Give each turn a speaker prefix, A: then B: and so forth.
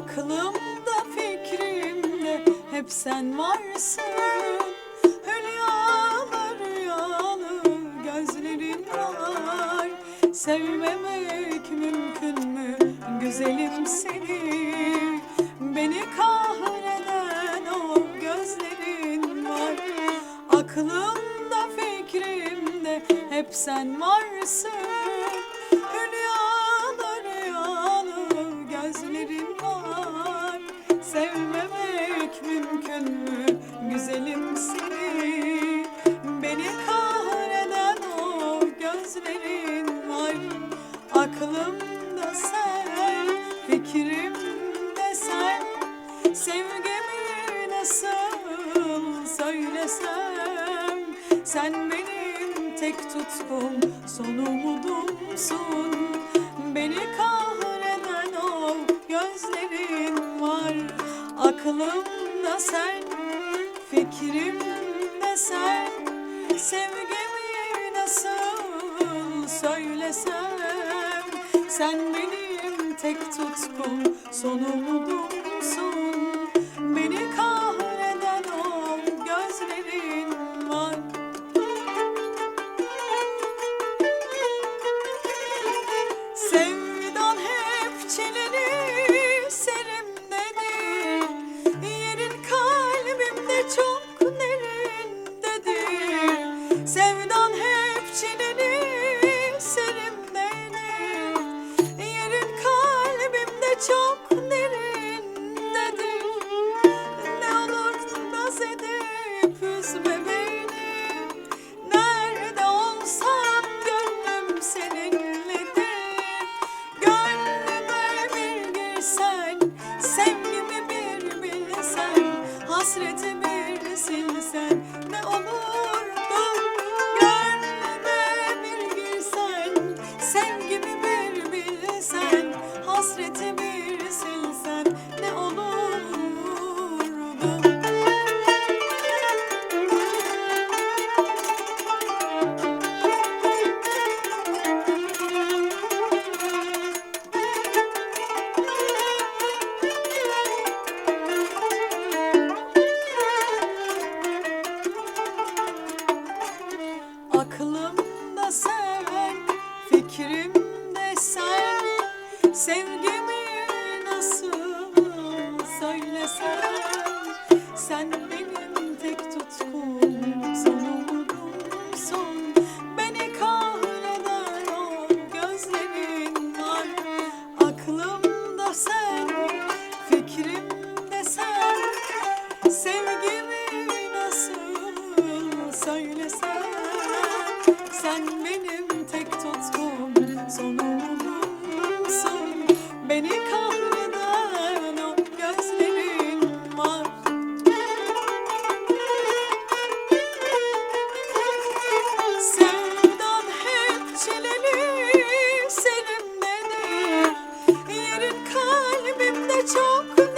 A: Aklımda fikrimde hep sen varsın. Hülyalı rüyalı gözlerin var. Sevmemek mümkün mü? Güzelim seni. Beni kahreden o gözlerin var. Aklımda fikrimde hep sen varsın. Aklımda sen, fikrimde sen. Sevgimi nasıl söylesem? Sen benim tek tutkum, son umudumsun. Beni kahreden o gözlerin var. Aklımda sen, fikrimde sen. Sevgimi nasıl söylesem Sen benim tek tutkum, son umudumsun. Beni kahreden o gözlerin var. Sevdan hep çileli serimdedir. Yerin kalbimde çok derindedir Hasreti bir silsen Ne olurdu Sevgimi nasıl söylesem Sen benim tek tutkum Son umudum son. Beni kahreden o gözlerin var. Aklımda sen Fikrimde sen. Sevgimi de çok